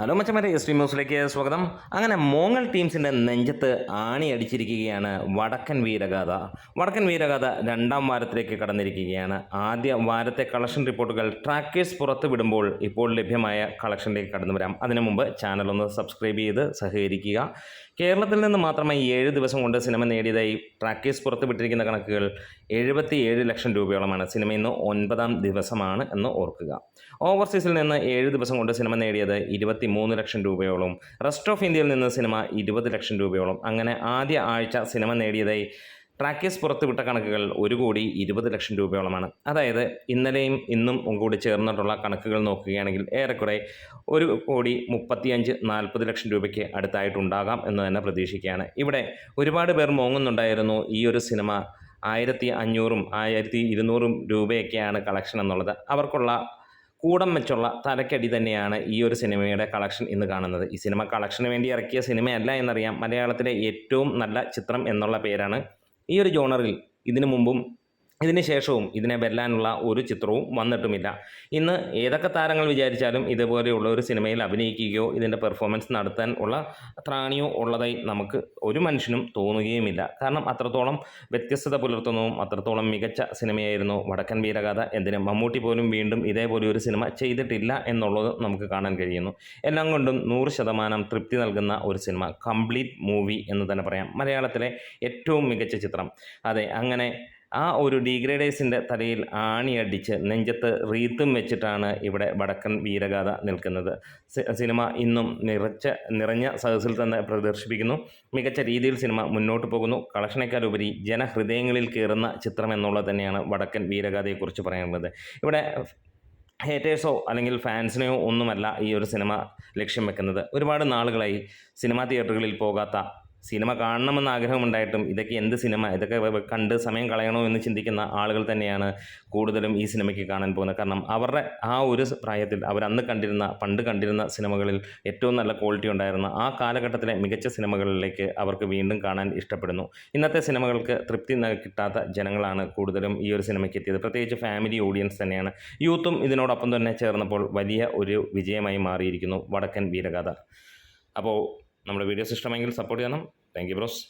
Hello മച്ചമാരെ S ന്യൂസിലേക്ക് സ്വാഗതം. അങ്ങനെ മോങ്ങൽ ടീംസിന്റെ നെഞ്ചത്ത് ആണി അടിച്ചിരിക്കുകയാണ് വടക്കൻ വീരഗാഥ. വടക്കൻ വീരഗാഥ രണ്ടാം വാരത്തിലേക്ക് കടന്നിരിക്കുകയാണ്. ആദ്യ വാരത്തെ കളക്ഷൻ റിപ്പോർട്ടുകൾ ട്രാക്കേഴ്സ് പുറത്ത് വിടുമ്പോൾ ഇപ്പോൾ ലഭ്യമായ കളക്ഷനിലേക്ക് കടന്നു വരാം. അതിനു മുമ്പ് ചാനൽ ഒന്ന് സബ്സ്ക്രൈബ് ചെയ്ത് സഹകരിക്കുക. കേരളത്തിൽ നിന്ന് മാത്രമായി ഏഴ് ദിവസം കൊണ്ട് സിനിമ നേടിയതായി ട്രാക്കേഴ്സ് പുറത്ത് വിട്ടിരിക്കുന്ന കണക്കുകൾ എഴുപത്തി ഏഴ് ലക്ഷം രൂപയോളമാണ്. സിനിമ ഇന്ന് ഒൻപതാം ദിവസമാണ് എന്ന് ഓർക്കുക. ഓവർസീസിൽ നിന്ന് ഏഴ് ദിവസം കൊണ്ട് സിനിമ നേടിയത് ഇരുപത്തി മൂന്ന് ലക്ഷം രൂപയോളം. റെസ്റ്റ് ഓഫ് ഇന്ത്യയിൽ നിന്ന് സിനിമ ഇരുപത് ലക്ഷം രൂപയോളം. അങ്ങനെ ആദ്യ ആഴ്ച സിനിമ നേടിയതായി ട്രാക്കേഴ്സ് പുറത്തുവിട്ട കണക്കുകൾ ഒരു കോടി ഇരുപത് ലക്ഷം രൂപയോളമാണ്. അതായത് ഇന്നലെയും ഇന്നും കൂടി ചേർന്നിട്ടുള്ള കണക്കുകൾ നോക്കുകയാണെങ്കിൽ ഏറെക്കുറെ ഒരു കോടി മുപ്പത്തിയഞ്ച് നാൽപ്പത് ലക്ഷം രൂപയ്ക്ക് അടുത്തായിട്ടുണ്ടാകാം എന്ന് തന്നെ പ്രതീക്ഷിക്കുകയാണ്. ഇവിടെ ഒരുപാട് പേർ മോങ്ങുന്നുണ്ടായിരുന്നു ഈ ഒരു സിനിമ ആയിരത്തി അഞ്ഞൂറും ആയിരത്തി ഇരുന്നൂറും രൂപയൊക്കെയാണ് കളക്ഷൻ എന്നുള്ളത്. അവർക്കുള്ള കൂടം വെച്ചുള്ള തലക്കടി തന്നെയാണ് ഈ ഒരു സിനിമയുടെ കളക്ഷൻ ഇന്ന് കാണുന്നത്. ഈ സിനിമ കളക്ഷന് വേണ്ടി ഇറക്കിയ സിനിമയല്ല എന്നറിയാം. മലയാളത്തിലെ ഏറ്റവും നല്ല ചിത്രം എന്നുള്ള പേരാണ് ഈ ഒരു ജോണറിൽ ഇതിനു മുമ്പും ഇതിന് ശേഷവും ഇതിനെ വെല്ലാനുള്ള ഒരു ചിത്രവും വന്നിട്ടുമില്ല. ഇന്ന് ഏതൊക്കെ താരങ്ങൾ വിചാരിച്ചാലും ഇതുപോലെയുള്ള ഒരു സിനിമയിൽ അഭിനയിക്കുകയോ ഇതിന്റെ പെർഫോമൻസ് നടത്താൻ ഉള്ള ത്രാണിയോ ഉള്ളതായി നമുക്ക് ഒരു മനുഷ്യനും തോന്നുകയുമില്ല. കാരണം അത്രത്തോളം വ്യത്യസ്തത പുലർത്തുന്നതും അത്രത്തോളം മികച്ച സിനിമയായിരുന്നു വടക്കൻ വീരകഥ എന്തിന് മമ്മൂട്ടി പോലും വീണ്ടും ഇതേപോലെ ഒരു സിനിമ ചെയ്തിട്ടില്ല എന്നുള്ളത് നമുക്ക് കാണാൻ കഴിയുന്നു. എല്ലാം കൊണ്ടും നൂറ് ശതമാനം തൃപ്തി നൽകുന്ന ഒരു സിനിമ കംപ്ലീറ്റ് മൂവി എന്ന് തന്നെ പറയാം. മലയാളത്തിലെ ഏറ്റവും മികച്ച ചിത്രം. അതെ അങ്ങനെ ആ ഒരു ഡീഗ്രേഡേഴ്സിന്റെ തലയിൽ ആണിയടിച്ച് നെഞ്ചത്ത് റീത്തും വെച്ചിട്ടാണ് ഇവിടെ വടക്കൻ വീരഗാഥ നിൽക്കുന്നത്. സിനിമ ഇന്നും നിറച്ച നിറഞ്ഞ സദസ്സിൽ തന്നെ പ്രദർശിപ്പിക്കുന്നു. മികച്ച രീതിയിൽ സിനിമ മുന്നോട്ട് പോകുന്നു. കളക്ഷനേക്കാളുപരി ജനഹൃദയങ്ങളിൽ കയറുന്ന ചിത്രം എന്നുള്ളത് തന്നെയാണ് വടക്കൻ വീരഗാഥയെക്കുറിച്ച് പറയാനുള്ളത്. ഇവിടെ ഹേറ്റേഴ്സോ അല്ലെങ്കിൽ ഫാൻസിനെയോ ഒന്നുമല്ല ഈ ഒരു സിനിമ ലക്ഷ്യം വെക്കുന്നത്. ഒരുപാട് നാളുകളായി സിനിമാ തിയേറ്ററുകളിൽ പോകാത്ത സിനിമ കാണണമെന്ന് ആഗ്രഹമുണ്ടായിട്ടും ഇതൊക്കെ എന്ത് സിനിമ? ഇതൊക്കെ കണ്ട് സമയം കളയണോ എന്ന് ചിന്തിക്കുന്ന ആളുകൾ തന്നെയാണ് കൂടുതലും ഈ സിനിമയ്ക്ക് കാണാൻ പോകുന്നത്. കാരണം അവരുടെ ആ ഒരു പ്രായത്തിൽ അവരന്ന് കണ്ടിരുന്ന പണ്ട് കണ്ടിരുന്ന സിനിമകളിൽ ഏറ്റവും നല്ല ക്വാളിറ്റി ഉണ്ടായിരുന്ന ആ കാലഘട്ടത്തിലെ മികച്ച സിനിമകളിലേക്ക് അവർക്ക് വീണ്ടും കാണാൻ ഇഷ്ടപ്പെടുന്നു. ഇന്നത്തെ സിനിമകൾക്ക് തൃപ്തി കിട്ടാത്ത ജനങ്ങളാണ് കൂടുതലും ഈ ഒരു സിനിമയ്ക്ക് എത്തിയത്. പ്രത്യേകിച്ച് ഫാമിലി ഓഡിയൻസ് തന്നെയാണ്. യൂത്തും ഇതിനോടൊപ്പം തന്നെ ചേർന്നപ്പോൾ വലിയ ഒരു വിജയമായി മാറിയിരിക്കുന്നു വടക്കൻ വീരഗാഥ. അപ്പോൾ നമ്മുടെ വീഡിയോസ് ഇഷ്ടമെങ്കിൽ സപ്പോർട്ട് ചെയ്യണം. Thank you bros